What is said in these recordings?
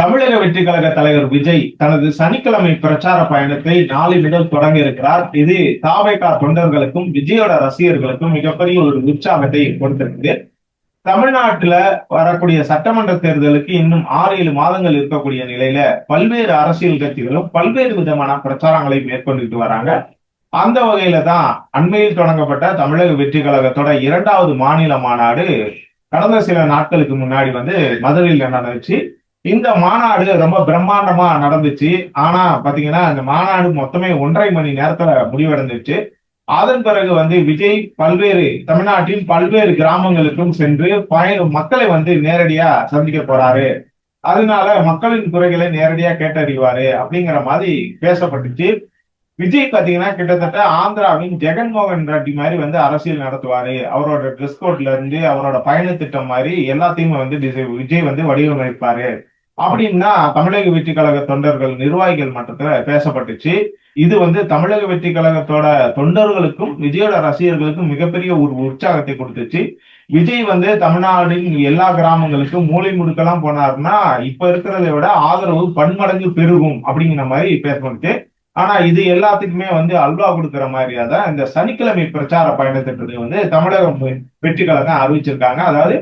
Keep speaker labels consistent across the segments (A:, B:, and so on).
A: தமிழக வெற்றி கழக தலைவர் விஜய் தனது சனிக்கிழமை பிரச்சார பயணத்தை நாளை முதல் தொடங்க இருக்கிறார். இது தாவேகா தொண்டர்களுக்கும் விஜயோட ரசிகர்களுக்கும் மிகப்பெரிய ஒரு உற்சாகத்தை கொடுத்திருக்குது. தமிழ்நாட்டுல வரக்கூடிய சட்டமன்ற தேர்தலுக்கு இன்னும் ஆறு ஏழு மாதங்கள் இருக்கக்கூடிய நிலையில பல்வேறு அரசியல் கட்சிகளும் பல்வேறு விதமான பிரச்சாரங்களை மேற்கொண்டுட்டு வராங்க. அந்த வகையில தான் அண்மையில் தொடங்கப்பட்ட தமிழக வெற்றி கழகத்தோட இரண்டாவது மாநில மாநாடு கடந்த சில நாட்களுக்கு முன்னாடி வந்து மதுரையில் நடந்துச்சு. இந்த மாநாடு ரொம்ப பிரம்மாண்டமா நடந்துச்சு. ஆனா பாத்தீங்கன்னா இந்த மாநாடு மொத்தமே ஒன்றரை மணி நேரத்துல முடிவடைந்துச்சு அதன் பிறகு வந்து விஜய் பல்வேறு தமிழ்நாட்டின் பல்வேறு கிராமங்களுக்கும் சென்று பயணம் மக்களை வந்து நேரடியா சந்திக்க போறாரு. அதனால மக்களின் குறைகளை நேரடியா கேட்டறிவாரு அப்படிங்கிற மாதிரி பேசப்பட்டுச்சு. விஜய் பாத்தீங்கன்னா கிட்டத்தட்ட ஆந்திராவின் ஜெகன்மோகன் ரெட்டி மாதிரி வந்து அரசியல் நடத்துவாரு. அவரோட ட்ரெஸ் கோட்ல இருந்து அவரோட பயண திட்டம் மாதிரி எல்லாத்தையுமே வந்து விஜய் வந்து வடிவமைப்பாரு. அப்படின்னா தமிழக வெற்றி கழக தொண்டர்கள் நிர்வாகிகள் மட்டத்துல பேசப்பட்டுச்சு. இது வந்து தமிழக வெற்றி கழகத்தோட தொண்டர்களுக்கும் விஜயோட ரசிகர்களுக்கும் மிகப்பெரிய ஒரு உற்சாகத்தை கொடுத்துச்சு. விஜய் வந்து தமிழ்நாட்டின் எல்லா கிராமங்களுக்கும் மூளை முடுக்கெல்லாம் போனாருன்னா இப்ப இருக்கிறதை விட ஆதரவு பன்மடங்கு பெருகும் அப்படிங்கிற மாதிரி பேசப்பட்டுச்சு. ஆனா இது எல்லாத்துக்குமே வந்து அல்வா கொடுக்குற மாதிரியா தான் இந்த சனிக்கிழமை பிரச்சார பயணத்திட்டத்தை வந்து தமிழக வெற்றி கழகம் அறிவிச்சிருக்காங்க. அதாவது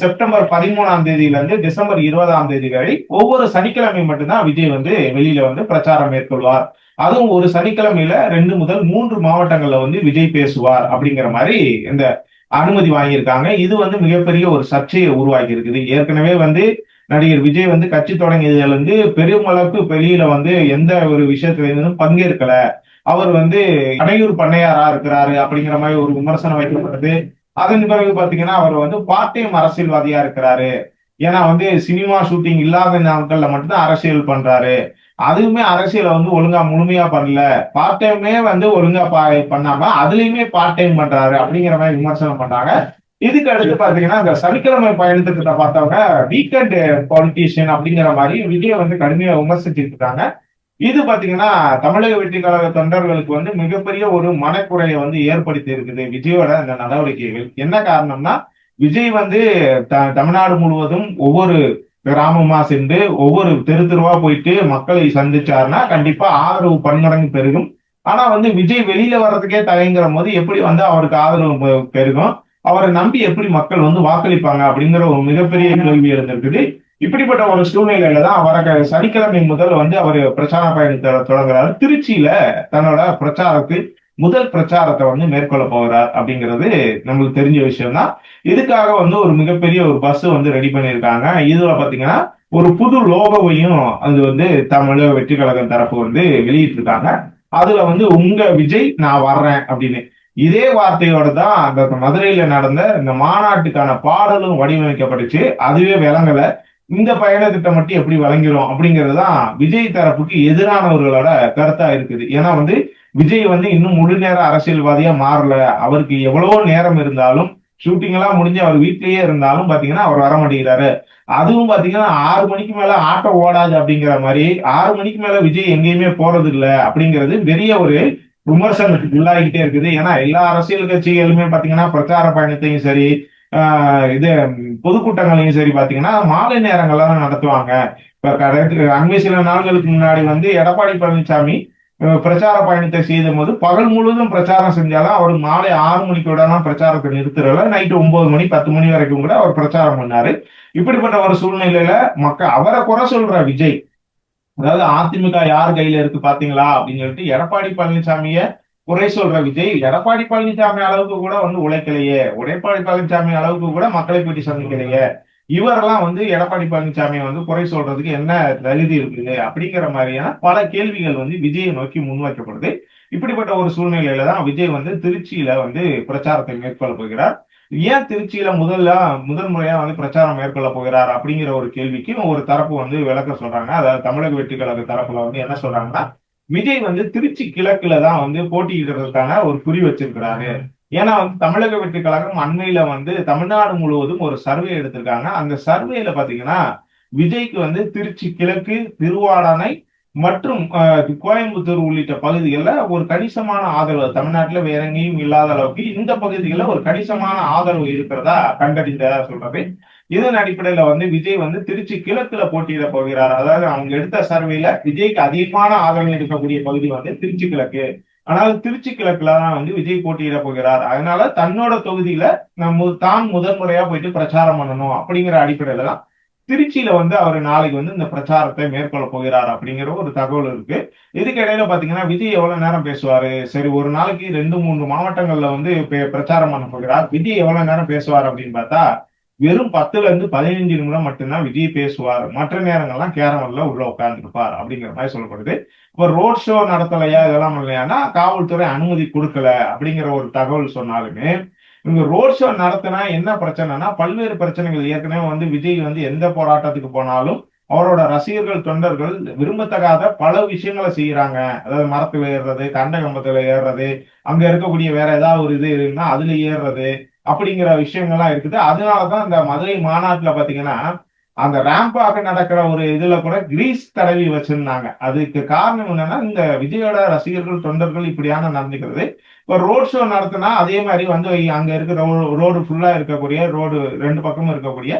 A: செப்டம்பர் பதிமூணாம் தேதியில இருந்து டிசம்பர் இருபதாம் தேதி வரை ஒவ்வொரு சனிக்கிழமை மட்டும்தான் விஜய் வந்து வெளியில வந்து பிரச்சாரம் மேற்கொள்வார். அதுவும் ஒரு சனிக்கிழமையில ரெண்டு முதல் மூன்று மாவட்டங்கள்ல வந்து விஜய் பேசுவார் அப்படிங்கிற மாதிரி இந்த அனுமதி வாங்கியிருக்காங்க. இது வந்து மிகப்பெரிய ஒரு சர்ச்சையை உருவாக்கி இருக்குது. ஏற்கனவே வந்து நடிகர் விஜய் வந்து கட்சி தொடங்கியதுல இருந்து பெருமளவுக்கு வெளியில வந்து எந்த ஒரு விஷயத்துல இருந்தும் பங்கேற்கல. அவர் வந்து அடையூர் பண்ணையாரா இருக்கிறாரு அப்படிங்கிற மாதிரி ஒரு விமர்சனம் வைக்கப்பட்டது. அதன் பிறகு பாத்தீங்கன்னா அவர் வந்து பார்ட் டைம் அரசியல்வாதியா இருக்கிறாரு. ஏன்னா வந்து சினிமா ஷூட்டிங் இல்லாத நாட்கள்ல மட்டும்தான் அரசியல் பண்றாரு. அதுவுமே அரசியலை வந்து ஒழுங்கா முழுமையா பண்ணல. பார்ட் டைமே வந்து ஒழுங்கா பா- பண்ணாம அதுலயுமே பார்ட் டைம் பண்றாரு அப்படிங்கிற மாதிரி விமர்சனம் பண்றாங்க. இதுக்கு அடுத்து பாத்தீங்கன்னா இந்த சனிக்கிழமை பயணத்துக்கிட்ட பார்த்தவங்க வீக்கெண்ட் பாலிட்டிஷியன் அப்படிங்கிற மாதிரி விஜய் வந்து கடுமையா விமர்சிச்சிருக்காங்க இருக்காங்க. இது பாத்தீங்கன்னா தமிழக வெற்றி கழக தொண்டர்களுக்கு வந்து மிகப்பெரிய ஒரு மனக்குறையை வந்து ஏற்படுத்தி இருக்குது. விஜயோட அந்த நடவடிக்கைகள். என்ன காரணம்னா விஜய் வந்து த- தமிழ்நாடு முழுவதும் ஒவ்வொரு கிராமமா சென்று ஒவ்வொரு தெரு தெருவா போயிட்டு மக்களை சந்திச்சாருன்னா கண்டிப்பா ஆதரவு பன்மடங்கு பெருகும். ஆனா வந்து விஜய் வெளியில வர்றதுக்கே தயங்குற போது எப்படி வந்து அவருக்கு ஆதரவு பெருகும்? அவரை நம்பி எப்படி மக்கள் வந்து வாக்களிப்பாங்க அப்படிங்கிற ஒரு மிகப்பெரிய கேள்வி இருந்திருக்குது இப்படிப்பட்ட ஒரு சூழ்நிலையில தான் வர சனிக்கிழமை முதல் வந்து அவர் பிரச்சார பயணத்தை தொடங்குறாரு. திருச்சியில தன்னோட பிரச்சாரத்தை முதல் பிரச்சாரத்தை வந்து மேற்கொள்ள போகிறார் அப்படிங்கிறது நம்மளுக்கு தெரிஞ்ச விஷயம் தான் இதுக்காக வந்து ஒரு மிகப்பெரிய ஒரு பஸ் வந்து ரெடி பண்ணியிருக்காங்க. இதுல பாத்தீங்கன்னா ஒரு புது லோகோவையும் அது வந்து தமிழக வெற்றி கழகம் தரப்பு வந்து வெளியிட்டிருக்காங்க. அதுல வந்து உங்க விஜய் நான் வர்றேன் அப்படின்னு. இதே வார்த்தையோட தான் அந்த மதுரையில நடந்த இந்த மாநாட்டுக்கான பாடலும் வடிவமைக்கப்பட்டுச்சு. அதுவே விளங்கலை இந்த பயண திட்டம் மட்டும் எப்படி வழங்கிரும் அப்படிங்கிறது தான் விஜய் தரப்புக்கு எதிரானவர்களோட கருத்தா இருக்குது. ஏன்னா வந்து விஜய் வந்து இன்னும் முழு நேர அரசியல்வாதியா மாறல. அவருக்கு எவ்வளவோ நேரம் இருந்தாலும் ஷூட்டிங் எல்லாம் முடிஞ்சு அவர் வீட்லயே இருந்தாலும் பாத்தீங்கன்னா அவர் வர மாட்டேங்கிறாரு. அதுவும் பாத்தீங்கன்னா ஆறு மணிக்கு மேல ஆட்டோ ஓடாது அப்படிங்கிற மாதிரி ஆறு மணிக்கு மேல விஜய் எங்கேயுமே போறது இல்ல அப்படிங்கிறது பெரிய ஒரு விமர்சனத்துக்கு உள்ளாகிட்டே இருக்குது. ஏன்னா எல்லா அரசியல் கட்சிகளுமே பாத்தீங்கன்னா பிரச்சார பயணத்தையும் சரி இது பொதுக்கூட்டங்களையும் சரி பாத்தீங்கன்னா மாலை நேரங்கள்ல நடத்துவாங்க. இப்ப கடை அண்மை சில நாள்களுக்கு முன்னாடி வந்து எடப்பாடி பழனிசாமி பிரச்சார பயணத்தை செய்த போது பகல் முழுவதும் பிரச்சாரம் செஞ்சாலும் அவர் மாலை ஆறு மணிக்கு விடலாம் பிரச்சாரத்தை நிறுத்துறல நைட்டு ஒன்பது மணி பத்து மணி வரைக்கும் கூட அவர் பிரச்சாரம் பண்ணாரு. இப்படிப்பட்ட ஒரு சூழ்நிலையில மக்கள் அவரை குறை சொல்ற விஜய் அதாவது அதிமுக யார் கையில இருக்கு பாத்தீங்களா? அப்படின்னு சொல்லிட்டு எடப்பாடி பழனிசாமிய குறை சொல்ற விஜய் எடப்பாடி பழனிசாமி அளவுக்கு கூட வந்து உழைக்கலையே. எடப்பாடி பழனிசாமி அளவுக்கு கூட மக்களை பற்றி சந்திக்கலையே. இவரெல்லாம் வந்து எடப்பாடி பழனிசாமியை வந்து குறை சொல்றதுக்கு என்ன தகுதி இருக்குது அப்படிங்கிற மாதிரியான பல கேள்விகள் வந்து விஜயை நோக்கி முன்வைக்கப்படுது. இப்படிப்பட்ட ஒரு சூழ்நிலையில தான் விஜய் வந்து திருச்சியில வந்து பிரச்சாரத்தை மேற்கொள்ள போகிறார். ஏன் திருச்சியில முதல்ல முதல் முறையா வந்து பிரச்சாரம் மேற்கொள்ள போகிறார் அப்படிங்கிற ஒரு கேள்விக்கு ஒரு தரப்பு வந்து விளக்க சொல்றாங்க. அதாவது தமிழக வெற்றி கழக தரப்புல வந்து என்ன சொல்றாங்கன்னா விஜய் வந்து திருச்சி கிழக்குல தான் வந்து போட்டியிடுறதுக்கான ஒரு குறி வச்சிருக்கிறாரு. ஏன்னா வந்து தமிழக வெற்றி கழகம் அண்மையில வந்து தமிழ்நாடு முழுவதும் ஒரு சர்வே எடுத்திருக்காங்க. அந்த சர்வேல பாத்தீங்கன்னா விஜய்க்கு வந்து திருச்சி கிழக்கு திருவாடானை மற்றும் கோயம்புத்தூர் உள்ளிட்ட பகுதிகளில் ஒரு கணிசமான ஆதரவு. தமிழ்நாட்டுல வேற எங்கேயும் இல்லாத அளவுக்கு இந்த பகுதிகளில் ஒரு கணிசமான ஆதரவு இருக்கிறதா கண்டறிந்ததா சொல்றது? இதன் அடிப்படையில வந்து விஜய் வந்து திருச்சி கிழக்குல போட்டியிட போகிறார். அதாவது அவங்க எடுத்த சர்வேல விஜய்க்கு அதிகமான ஆதரவு இருக்கக்கூடிய பகுதி வந்து திருச்சி கிழக்கு. ஆனால் திருச்சி கிழக்குல தான் வந்து விஜய் போட்டியிட போகிறார். அதனால தன்னோட தொகுதியில நம்ம தான் முதன்முறையா போயிட்டு பிரச்சாரம் பண்ணணும் அப்படிங்கிற அடிப்படையில தான் திருச்சியில வந்து அவர் நாளைக்கு வந்து இந்த பிரச்சாரத்தை மேற்கொள்ள போகிறார் அப்படிங்கிற ஒரு தகவல் இருக்கு. இதுக்கு இடையில பாத்தீங்கன்னா விஜய் எவ்வளவு நேரம் பேசுவாரு? சரி ஒரு நாளைக்கு ரெண்டு மூணு மாவட்டங்கள்ல வந்து பிரச்சாரம் பண்ண போகிறார். விஜய் எவ்வளவு நேரம் பேசுவார் அப்படின்னு பார்த்தா வெறும் பத்துல இருந்து பதினைஞ்சு நிமிடம் மட்டும்தான் விஜய் பேசுவார். மற்ற நேரங்கள்லாம் கேரவல்ல உள்ள உட்கார்ந்துருப்பார் அப்படிங்கிற மாதிரி சொல்லப்படுது. இப்போ ரோட் ஷோ நடத்தலையா இதெல்லாம் இல்லையானா காவல்துறை அனுமதி கொடுக்கல அப்படிங்கிற ஒரு தகவல் சொன்னாலுமே இவங்க ரோட் ஷோ நடத்தினா என்ன பிரச்சனைனா பல்வேறு பிரச்சனைகள் ஏற்கனவே வந்து விஜய் வந்து எந்த போராட்டத்துக்கு போனாலும் அவரோட ரசிகர்கள் தொண்டர்கள் விரும்பத்தகாத பல விஷயங்களை செய்யறாங்க அதாவது மரத்துல ஏறுறது கண்ட கம்பத்துல ஏறுறது அங்க இருக்கக்கூடிய வேற ஏதாவது ஒரு இது இருந்தா அதுல ஏறுறது அப்படிங்கிற விஷயங்கள்லாம் இருக்குது. அதனாலதான் இந்த மதுரை மாநாட்டுல பாத்தீங்கன்னா அந்த ரேம்பாக நடக்கிற ஒரு இதுல கூட கிரீஸ் தடவி வச்சிருந்தாங்க. அதுக்கு காரணம் என்னன்னா இந்த விஜயோட ரசிகர்கள் தொண்டர்கள் இப்படியான நடந்துக்கிறது. இப்போ ரோட் ஷோ நடத்தினா அதே மாதிரி வந்து அங்க இருக்கிற ரோடு ஃபுல்லா இருக்கக்கூடிய ரோடு ரெண்டு பக்கமும் இருக்கக்கூடிய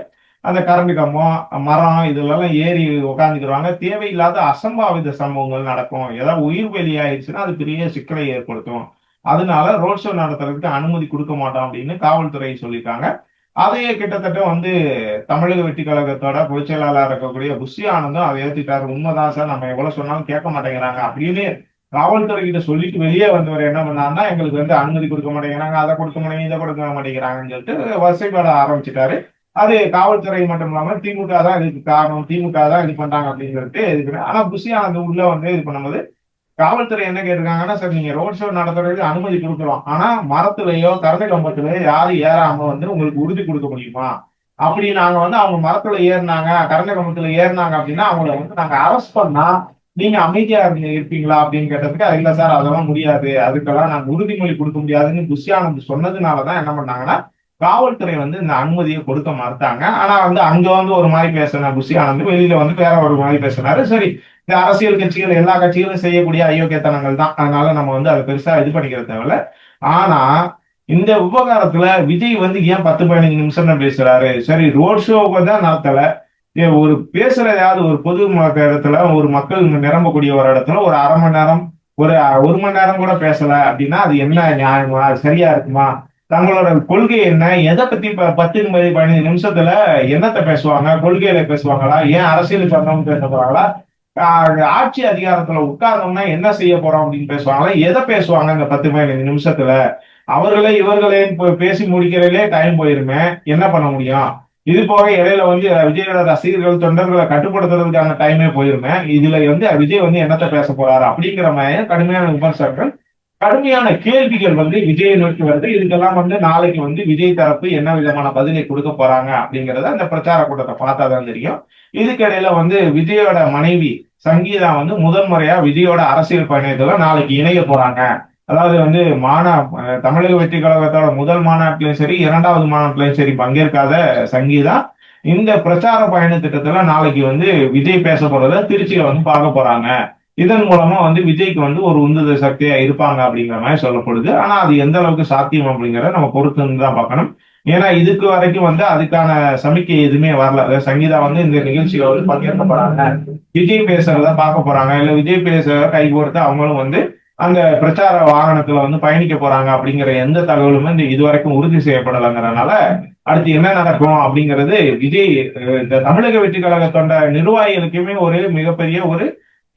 A: அந்த கரண்ட் கம்பம் மரம் இதுலெல்லாம் ஏறி உட்காந்துக்கிறாங்க தேவையில்லாத அசம்பாவித சம்பவங்கள் நடக்கும். ஏதாவது உயிர் வெளியாயிடுச்சுன்னா அது பெரிய சிக்கலை ஏற்படுத்தும். அதனால ரோட் ஷோ நடத்துறதுக்கு அனுமதி கொடுக்க மாட்டோம் அப்படின்னு காவல்துறை சொல்லியிருக்காங்க. அதையே கிட்டத்தட்ட வந்து தமிழக வெற்றி கழகத்தோட பொதுச் செயலாளராக இருக்கக்கூடிய புஷி ஆனந்தும் அதை ஏத்துட்டாரு உண்மைதான் சார். நம்ம எவ்வளவு சொன்னாலும் கேட்க மாட்டேங்கிறாங்க அப்படின்னு காவல்துறை கிட்ட சொல்லிட்டு வெளியே வந்தவர் என்ன பண்ணாருன்னா எங்களுக்கு வந்து அனுமதி கொடுக்க மாட்டேங்கிறாங்க அதை கொடுக்க மாட்டேங்க இதை கொடுக்க மாட்டேங்கிறாங்கன்னு சொல்லிட்டு வரிசைப்பட ஆரம்பிச்சிட்டாரு. அது காவல்துறை மட்டும் இல்லாம திமுக தான் இதுக்கு காரணம் திமுக தான் இது பண்றாங்க அப்படின்னு சொல்லிட்டு இது ஆனா புஷி ஆனந்த் உள்ள வந்து இது பண்ணும்போது காவல்துறை என்ன கேட்டிருக்காங்கன்னா சார் நீங்க ரோட் ஷோ நடத்துறதுக்கு அனுமதி கொடுக்கலாம். ஆனா மரத்துலயோ கரண்டை கம்பத்துலயோ யாரும் ஏறாம வந்து உங்களுக்கு உறுதி கொடுக்க முடியுமா? அப்படி நாங்க வந்து அவங்க மரத்துல ஏறினாங்க கரண்டை கம்பத்துல ஏறினாங்க அப்படின்னா அவங்கள வந்து நாங்க அரெஸ்ட் பண்ணா நீங்க அமைதியா இருப்பீங்களா? அப்படின்னு கேட்டதுக்கு அது இல்ல சார் அதெல்லாம் முடியாது. அதுக்கெல்லாம் நாங்க உறுதிமொழி கொடுக்க முடியாதுன்னு புஷியானந்த் சொன்னதுனாலதான் என்ன பண்ணாங்கன்னா காவல்துறை வந்து இந்த அனுமதியை கொடுக்க மறுத்தாங்க. ஆனா வந்து அங்க வந்து ஒரு மாதிரி பேசின குஷி ஆனந்த் வெளியில வந்து வேற ஒரு மாதிரி பேசினாரு. சரி இந்த அரசியல் கட்சிகள் எல்லா கட்சிகளும் செய்யக்கூடிய அயோக்கியத்தனங்கள் தான். அதனால நம்ம வந்து அதை பெருசா இது பண்ணிக்கிற தேவையில்ல. ஆனா இந்த விவகாரத்துல விஜய் வந்து ஏன் பத்து பதினஞ்சு நிமிஷம் தான் பேசுறாரு? சரி ரோட் ஷோவுக்கு தான் நடத்தல. ஏ, ஒரு பேசுற ஏதாவது ஒரு பொது இடத்துல ஒரு மக்கள் நிரம்பக்கூடிய ஒரு இடத்துல ஒரு அரை மணி நேரம் ஒரு ஒரு மணி நேரம் கூட பேசல அப்படின்னா அது என்ன நியாயமா? அது சரியா இருக்குமா? தங்களோட கொள்கை என்ன? எதை பத்தி பத்து நிமிடம் பதினஞ்சு நிமிஷத்துல என்னத்தை பேசுவாங்க? கொள்கையில பேசுவாங்களா? ஏன் அரசியல் வந்தவங்க பேச போறாங்களா ஆட்சி அதிகாரத்துல உட்கார்ந்தோம்னா என்ன செய்ய போறோம் அப்படின்னு பேசுவாங்களா? எதை பேசுவாங்க அந்த பத்து பதினஞ்சு நிமிஷத்துல? அவர்களே இவர்களே பேசி முடிக்கிறதுலே டைம் போயிருமே. என்ன பண்ண முடியும்? இது போக இடையில வந்து விஜயோட ரசிகர்கள் தொண்டர்களை கட்டுப்படுத்துறதுக்கான டைமே போயிருமே. இதுல வந்து விஜய் வந்து என்னத்த பேச போறாரு? அப்படிங்கிற மாதிரி கடுமையான விமர்சகர்கள் கடுமையான கேள்விகள் வந்து விஜயை நோக்கி வருது. இதுக்கெல்லாம் வந்து நாளைக்கு வந்து விஜய் தரப்பு என்ன விதமான பதிலை கொடுக்க போறாங்க அப்படிங்கறத அந்த பிரச்சார கூட்டத்தை பார்த்தா தான் தெரியும். இதுக்கிடையில வந்து விஜயோட மனைவி சங்கீதா வந்து முதன்முறையா விஜயோட அரசியல் பயணத்துல நாளைக்கு இணைய போறாங்க. அதாவது வந்து மாநா தமிழக வெற்றி கழகத்தோட முதல் மாநாட்டிலையும் சரி இரண்டாவது மாநாட்டிலையும் சரி பங்கேற்காத சங்கீதா இந்த பிரச்சார பயண திட்டத்துல நாளைக்கு வந்து விஜய் பேச போறத திருச்சியில வந்து பார்க்க போறாங்க. இதன் மூலமா வந்து விஜய்க்கு வந்து ஒரு உந்துதல் சக்தியா இருப்பாங்க அப்படிங்கிற மாதிரி சொல்லப்படுது. ஆனா அது எந்த அளவுக்கு சாத்தியம் அப்படிங்கிறத நம்ம பொறுத்து தான் பார்க்கணும். ஏன்னா இதுக்கு வரைக்கும் வந்து அதுக்கான சமிக்கை எதுவுமே வரல. சங்கீதா வந்து இந்த நிகழ்ச்சியில வந்து பங்கேற்க போறாங்க விஜய் பேசுறத பார்க்க போறாங்க. இல்ல விஜய் பேசுறத கை கோர்த்து அவங்களும் வந்து அந்த பிரச்சார வாகனத்துல வந்து பயணிக்க போறாங்க அப்படிங்கிற எந்த தகவலுமே இந்த இதுவரைக்கும் உறுதி செய்யப்படலைங்கிறதுனால அடுத்து என்ன நடக்கும் அப்படிங்கிறது விஜய் இந்த தமிழக வெற்றி கழகத்தோட நிர்வாகிகளுக்குமே ஒரு மிகப்பெரிய ஒரு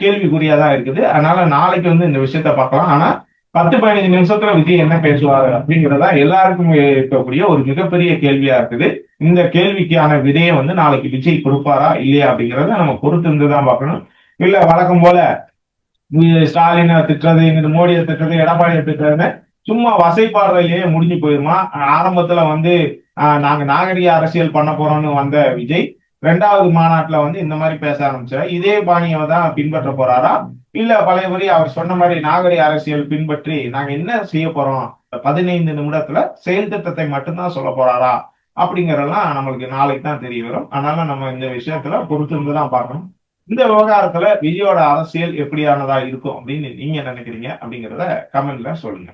A: கேள்விக்குறியா தான் இருக்குது. அதனால நாளைக்கு வந்து இந்த விஷயத்த பார்க்கலாம். ஆனா பத்து பதினஞ்சு நிமிஷத்துல விஜய் என்ன பேசுவார் அப்படிங்கறதா எல்லாருக்கும் இருக்கக்கூடிய ஒரு மிகப்பெரிய கேள்வியா இருக்குது. இந்த கேள்விக்கான விதையை வந்து நாளைக்கு விஜய் கொடுப்பாரா இல்லையா அப்படிங்கறத நம்ம பொறுத்து இருந்துதான் பார்க்கணும். இல்ல வழக்கம் போல ஸ்டாலினை திட்டுறது இந்த மோடியை திட்டுறது எடப்பாடியை திட்டுறதுன்னு சும்மா வசைப்பாடுறதுலயே முடிஞ்சு போயிருமா? ஆரம்பத்துல வந்து ஆஹ், நாங்க நாகரிக அரசியல் பண்ண போறோம்னு வந்த விஜய் ரெண்டாவது மாநாட்டுல வந்து இந்த மாதிரி பேச ஆரம்பிச்சாரு. இதே பாணியை தான் பின்பற்ற போறாரா? இல்ல பழையபடி அவர் சொன்ன மாதிரி நாகரிக அரசியல் பின்பற்றி நாங்க என்ன செய்ய போறோம்? பதினைந்து நிமிடத்துல செயல் திட்டத்தை மட்டும்தான் சொல்ல போறாரா? அப்படிங்கறதெல்லாம் நம்மளுக்கு நாளைக்கு தான் தெரிய வரும். அதனால நம்ம இந்த விஷயத்துல பொறுத்து தான் பார்க்கணும். இந்த விவகாரத்துல விஜயோட அரசியல் எப்படியானதா இருக்கும் அப்படின்னு நீங்க நினைக்கிறீங்க அப்படிங்கிறத கமெண்ட்ல சொல்லுங்க.